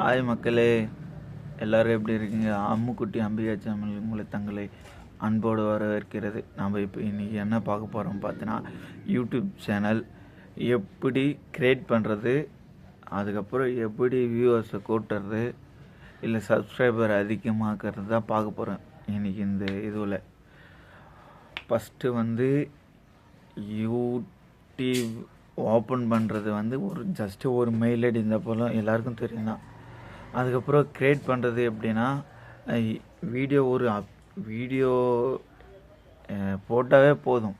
Hi மக்களே. எல்லோரும் எப்படி இருக்கீங்க? அம்முக்குட்டி அம்பிகா சேனல் உங்களை தங்களை அன்போடு வரவேற்கிறது. நம்ம இப்போ இன்றைக்கி என்ன பார்க்க போகிறோம் பார்த்தீங்கன்னா யூடியூப் சேனல் எப்படி க்ரியேட் பண்ணுறது அதுக்கப்புறம் எப்படி வியூவர்ஸை கூட்டுறது இல்லை சப்ஸ்கிரைபர் அதிகமாக்குறது தான் பார்க்க போகிறோம் இன்றைக்கி இந்த இதுவில். ஃபஸ்ட்டு வந்து யூடியூப் ஓப்பன் பண்ணுறது வந்து ஒரு ஜஸ்ட்டு ஒரு மெயில் ஐடி இந்த போல் எல்லாருக்கும் தெரியும் தான் அதுக்கப்புறம் க்ரியேட் பண்ணுறது எப்படின்னா வீடியோ ஒரு அப் வீடியோ போட்டாவே போதும்.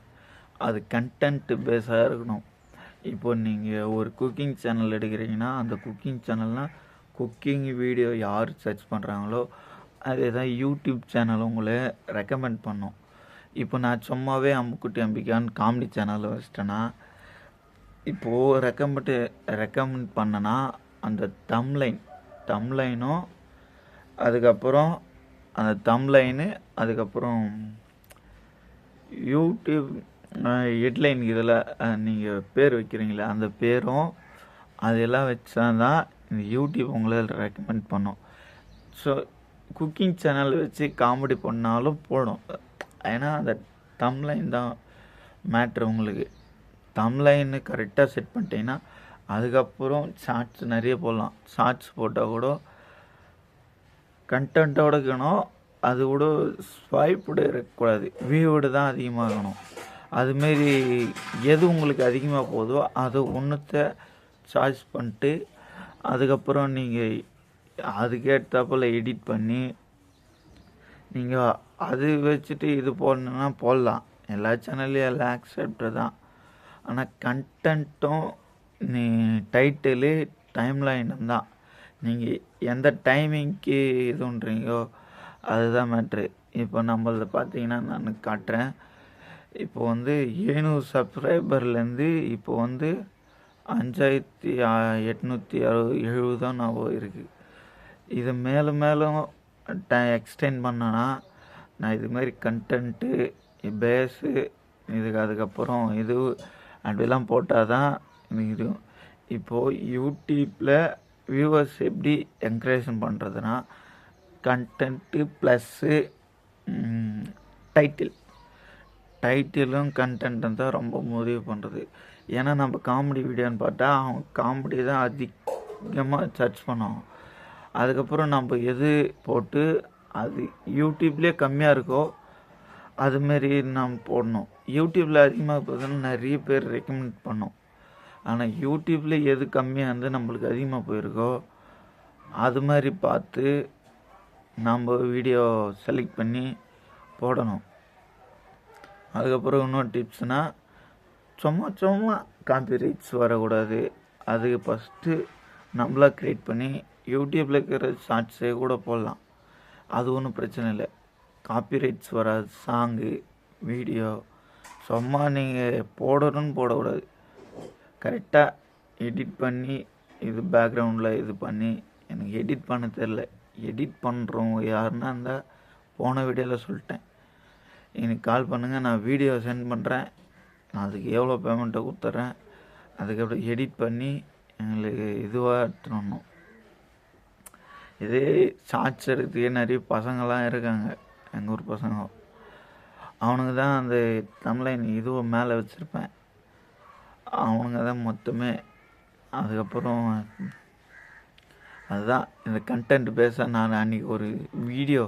அது கண்டென்ட்டு பேஸாக இருக்கணும். இப்போ நீங்கள் ஒரு குக்கிங் சேனல் எடுக்கிறீங்கன்னா அந்த குக்கிங் சேனல்னால் குக்கிங் வீடியோ யார் சர்ச் பண்ணுறாங்களோ அதே தான் யூடியூப் சேனல் உங்களை ரெக்கமெண்ட் பண்ணும். இப்போ நான் சும்மாவே அம்முக்குட்டி அம்பிக்கான்னு காமெடி சேனலில் வச்சிட்டேன்னா இப்போது ரெக்கமெண்ட் ரெக்கமெண்ட் பண்ணனா அந்த தம்லைன் தம்லைனும் அதுக்கப்புறம் அந்த தம்லைனு அதுக்கப்புறம் யூடியூப் ஹெட்லைன் இதில் நீங்கள் பேர் வைக்கிறீங்களே அந்த பேரும் அதெல்லாம் வச்சா தான் இந்த யூடியூப் உங்களை ரெக்கமெண்ட் பண்ணும். ஸோ குக்கிங் சேனல் வச்சு காமெடி பண்ணாலும் போடும் ஏன்னா அந்த தம்லைன் தான் மேட்ரு உங்களுக்கு. தம்லைன்னு கரெக்டாக செட் பண்ணிட்டீங்கன்னா அதுக்கப்புறம் ஷார்ட்ஸ் நிறைய போடலாம். ஷார்ட்ஸ் போட்டால் கூட கண்டென்ட்டோட இருக்கணும். அது கூட ஸ்வைப்போடு இருக்கக்கூடாது. வியூவோடு தான் அதிகமாகணும். அதுமாரி எது உங்களுக்கு அதிகமாக போதோ அதை ஒன்றுத்த சாய்ஸ் பண்ணிட்டு அதுக்கப்புறம் நீங்கள் அதுக்கேற்றாப்பில் எடிட் பண்ணி நீங்கள் அது வச்சுட்டு இது போடணுன்னா போடலாம். எல்லா சேனல்லையும் எல்லாம் ஆக்செப்டர் தான். ஆனால் கண்டென்ட்டும் நீ டைட்டிலு டைம்லைனும் தான். நீங்கள் எந்த டைமிங்க்கு இதுன்றீங்கோ அதுதான் மேட்ரு இப்போ நம்மளது பார்த்தீங்கன்னா நான் காட்டுறேன். இப்போ வந்து ஏழ்நூறு சப்ஸ்கிரைபர்லேருந்து இப்போ வந்து அஞ்சாயிரத்தி எட்நூற்றி அறுபது எழுபது நான் இருக்குது இது மேலும் மேலும் ட எக்ஸ்டெண்ட் பண்ணனா நான் இதுமாரி கண்டென்ட்டு பேஸு இதுக்கு அதுக்கப்புறம் இது அப்படிலாம் போட்டால் தான் எனக்கு இப்போது யூடியூப்பில் வியூவர்ஸ் எப்படி என்கரேஜன் பண்ணுறதுனா கண்டென்ட்டு ப்ளஸ்ஸு டைட்டில் டைட்டிலும் கண்டென்ட்டும் தான் ரொம்ப உதவி பண்ணுறது ஏன்னா நம்ம காமெடி வீடியோன்னு பார்த்தா அவங்க காமெடி தான் அதிகமாக சர்ச் பண்ணுவான் அதுக்கப்புறம் நம்ம எது போட்டு அது யூடியூப்லேயே கம்மியாக இருக்கோ அதுமாரி நாம் போடணும். யூடியூப்பில் அதிகமாக பார்த்தோன்னா நிறைய பேர் ரெக்கமெண்ட் பண்ணோம். ஆனால் யூடியூப்பில் எது கம்மியாக இருந்து நம்மளுக்கு அதிகமாக போயிருக்கோ அது மாதிரி பார்த்து நம்ம வீடியோ செலக்ட் பண்ணி போடணும். அதுக்கப்புறம் இன்னொரு டிப்ஸ்னால் சும்மா சும்மா காப்பி ரைட்ஸ் வரக்கூடாது. அதுக்கு ஃபஸ்ட்டு நம்மளாக க்ரியேட் பண்ணி யூடியூப்பில் இருக்கிற ஷார்ட்ஸே கூட போடலாம். அது ஒன்றும் பிரச்சனை இல்லை. காப்பிரைட்ஸ் வராது. சாங்கு வீடியோ சும்மா நீங்கள் போடணும்னு போடக்கூடாது. கரெக்டாக எடிட் பண்ணி இது பேக்ரவுண்டில் இது பண்ணி எனக்கு எடிட் பண்ண தெரில எடிட் பண்ணுறவங்க யாருன்னா இருந்தால் போன வீடியோவில் சொல்லிட்டேன். எனக்கு கால் பண்ணுங்கள் நான் வீடியோ சென்ட் பண்ணுறேன் நான் அதுக்கு எவ்வளோ பேமெண்ட்டை கொடுத்துட்றேன் அதுக்கப்புறம் எடிட் பண்ணி எங்களுக்கு இதுவாக எடுத்துடணும். இதே ஷார்ட்ஸ் எடுக்கிறதுக்கே நிறைய பசங்கள்லாம் இருக்காங்க. எங்கள் ஊர் பசங்க. அவனுங்க தான் அந்த தமிழை இதுவும் மேலே வச்சுருப்பேன். அவனுங்க தான் மொத்தமே. அதுக்கப்புறம் அதுதான் இந்த கண்டென்ட் பேச நான் அன்றைக்கி ஒரு வீடியோ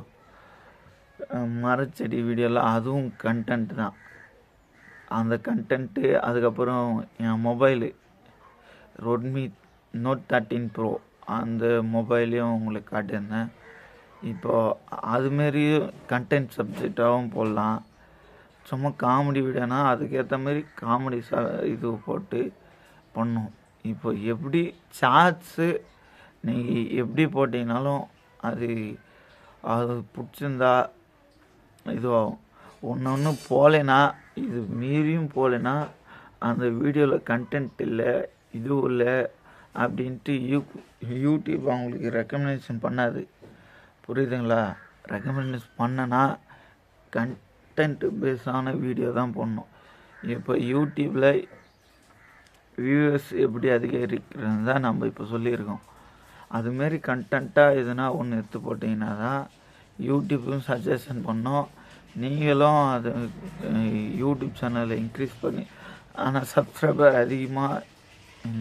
மரச்செடி வீடியோலாம் அதுவும் கண்டென்ட் தான். அந்த கண்டென்ட்டு அதுக்கப்புறம் என் mobile Redmi note thirteen bro அந்த மொபைலையும் உங்களுக்கு காட்டியிருந்தேன். இப்போது அதுமாரியும் கண்டென்ட் சப்ஜெக்டாகவும் போடலாம். சும்மா காமெடி வீடியோனா அதுக்கேற்ற மாதிரி காமெடி ச இது போட்டு பண்ணும். இப்போ எப்படி சார்ட்ஸு நீங்கள் எப்படி போட்டிங்கனாலும் அது அது பிடிச்சிருந்தா இதுவாகும். ஒன்று ஒன்று போகலைன்னா இது மீறியும் போகலைன்னா அந்த வீடியோவில் கண்டென்ட் இல்லை இதுவும் இல்லை அப்படின்ட்டு யூ யூடியூப் அவங்களுக்கு ரெக்கமெண்டேஷன் பண்ணாது. புரியுதுங்களா? ரெக்கமெண்டேஷன் பண்ணனா கண்டென்ட் பேஸான வீடியோ தான் போடணும். இப்போ யூடியூப்பில் வியூவர்ஸ் எப்படி அதிகரிக்கிறது தான் நம்ம இப்போ சொல்லியிருக்கோம். அதுமாரி கண்டென்ட்டாக எதுனா ஒன்று எடுத்து போட்டிங்கன்னா தான் யூடியூப்பும் சஜஷன் பண்ணோம். நீங்களும் அது யூடியூப் சேனலை இன்க்ரீஸ் பண்ணி ஆனால் சப்ஸ்கிரைபர் அதிகமாக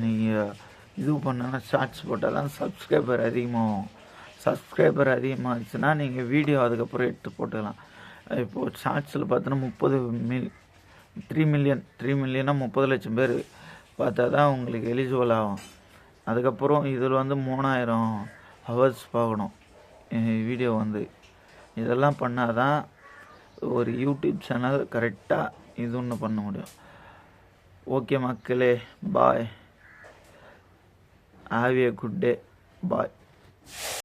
நீங்கள் இது பண்ணனா ஷார்ட்ஸ் போட்டால் தான் சப்ஸ்கிரைபர் அதிகமாகும். சப்ஸ்கிரைபர் அதிகமாகச்சுன்னா நீங்கள் வீடியோ அதுக்கப்புறம் எடுத்து போட்டுக்கலாம். இப்போது ஷார்ட்ஸில் பார்த்தோன்னா முப்பது மில் த்ரீ மில்லியன் த்ரீ மில்லியனாக முப்பது லட்சம் பேர் பார்த்தா தான் உங்களுக்கு எலிஜிபிள் ஆகும். அதுக்கப்புறம் இதில் வந்து மூணாயிரம் ஹவர்ஸ் பார்க்கணும். வீடியோ வந்து. இதெல்லாம் பண்ணால் தான் ஒரு யூடியூப் சேனல் கரெக்டாக இது ஒன்று பண்ண முடியும். ஓகே மக்களே பாய் have a good day bye